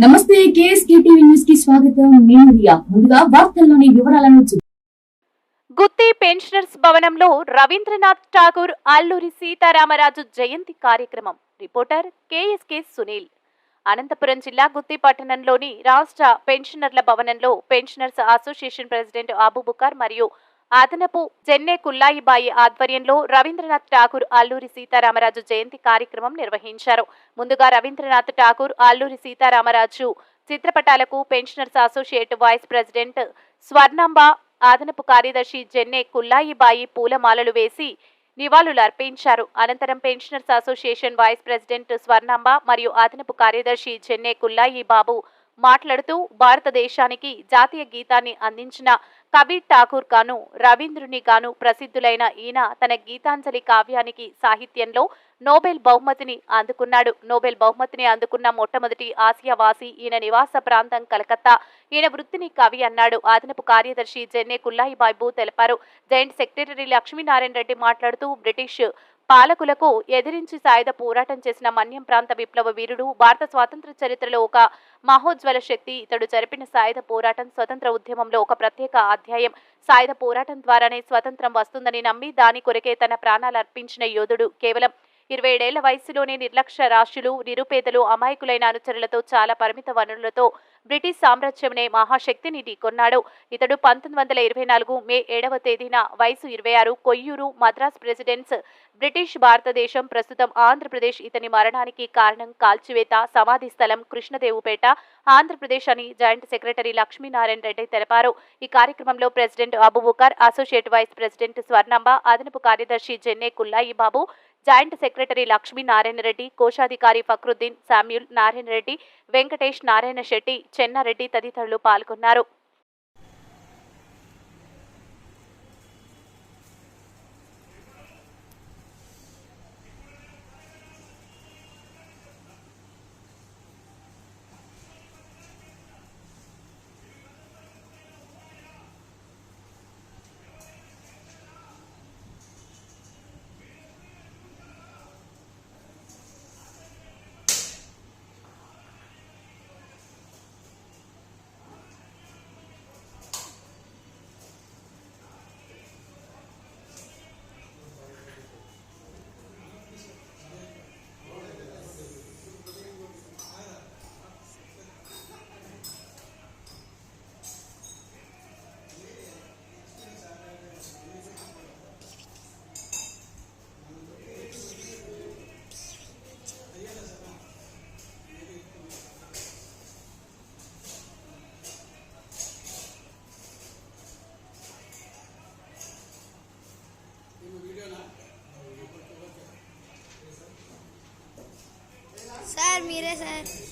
నమస్తే KSK TV న్యూస్కి స్వాగతం. నేను రియా. ముందుగా వార్తల్లోని వివరాలను చూ- గుత్తి పెన్షనర్స్ భవనంలో రవీంద్రనాథ్ ఠాగూర్ అల్లూరి సీతారామరాజు జయంతి కార్యక్రమం. Reporter KSK Sunil. అనంతపురం జిల్లా గుత్తి పట్టణంలోని రాష్ట్ర పెన్షనర్ల భవనంలో పెన్షనర్స్ అసోసియేషన్ ప్రెసిడెంట్ అబుబుకార్ మరియు అదనపు చెన్నై కుల్లాయిబాయి ఆధ్వర్యంలో రవీంద్రనాథ్ ఠాకూర్ అల్లూరి సీతారామరాజు జయంతి కార్యక్రమం నిర్వహించారు. ముందుగా Rabindranath Thakur Alluri Sitaramaraju చిత్రపటాలకు pensioners associate vice president Swarnamba అదనపు కార్యదర్శి జెన్నె కుల్లాయిబాయి పూలమాలలు వేసి నివాళులు అర్పించారు అనంతరం pensioners association vice president Swarnamba మరియు అదనపు కార్యదర్శి జెన్నె కుల్లాయి బాబు మాట్లాడుతూ భారతదేశానికి జాతీయ గీతాన్ని అందించిన కవి ఠాకూర్ గాను రవీంద్రుని గాను ప్రసిద్ధులైన ఈయన తన గీతాంజలి కావ్యానికి సాహిత్యంలో నోబెల్ బహుమతిని అందుకున్నాడు. నోబెల్ బహుమతిని అందుకున్న మొట్టమొదటి ఆసియావాసి ఈయన నివాస ప్రాంతం కలకత్తా. ఈయన వృత్తిని కవి అన్నాడు. అదనపు కార్యదర్శి జెన్నే కుల్లాయి బాబు తెలిపారు. జాయింట్ సెక్రటరీ లక్ష్మీనారాయణ రెడ్డి మాట్లాడుతూ బ్రిటిష్ పాలకులకు ఎదిరించి సాయుధ పోరాటం చేసిన మన్యం ప్రాంత విప్లవ వీరుడు భారత స్వాతంత్ర చరిత్రలో ఒక మహోజ్వల శక్తి ఇతడు జరిపిన సాయుధ పోరాటం స్వతంత్ర ఉద్యమంలో ఒక ప్రత్యేక అధ్యాయం. సాయుధ పోరాటం ద్వారానే స్వతంత్రం వస్తుందని నమ్మి దాని కొరకే తన ప్రాణాలు అర్పించిన యోధుడు కేవలం ఇరవై ఏడేళ్ళ వయసులోనే నిర్లక్ష్య రాశులు నిరుపేదలు అమాయకులైన అనుచరులతో చాలా పరిమిత వనరులతో బ్రిటిష్ సామ్రాజ్యంనే మహాశక్తిని ఢీకొన్నాడు. ఇతడు పంతొమ్మిది వందల ఇరవై నాలుగు మే ఏడవ తేదీన వయసు ఇరవై ఆరు కొయ్యూరు మద్రాస్ ప్రెసిడెన్స్ బ్రిటిష్ భారతదేశం ప్రస్తుతం ఆంధ్రప్రదేశ్ ఇతని మరణానికి కారణం కాల్చివేత సమాధి స్థలం కృష్ణదేవుపేట ఆంధ్రప్రదేశ్ అని జాయింట్ సెక్రటరీ లక్ష్మీనారాయణ రెడ్డి తెలిపారు. ఈ కార్యక్రమంలో president Abubakar associate vice president Swarnamba అదనపు కార్యదర్శి జెన్నే కుల్లాయి బాబు జాయింట్ సెక్రటరీ లక్ష్మీనారాయణ రెడ్డి కోశాధికారి ఫక్రుద్దీన్ శామ్యూల్ నారాయణ రెడ్డి వెంకటేష్ నారాయణ శెట్టి చెన్నారెడ్డి తదితరులు పాల్గొన్నారు. mires a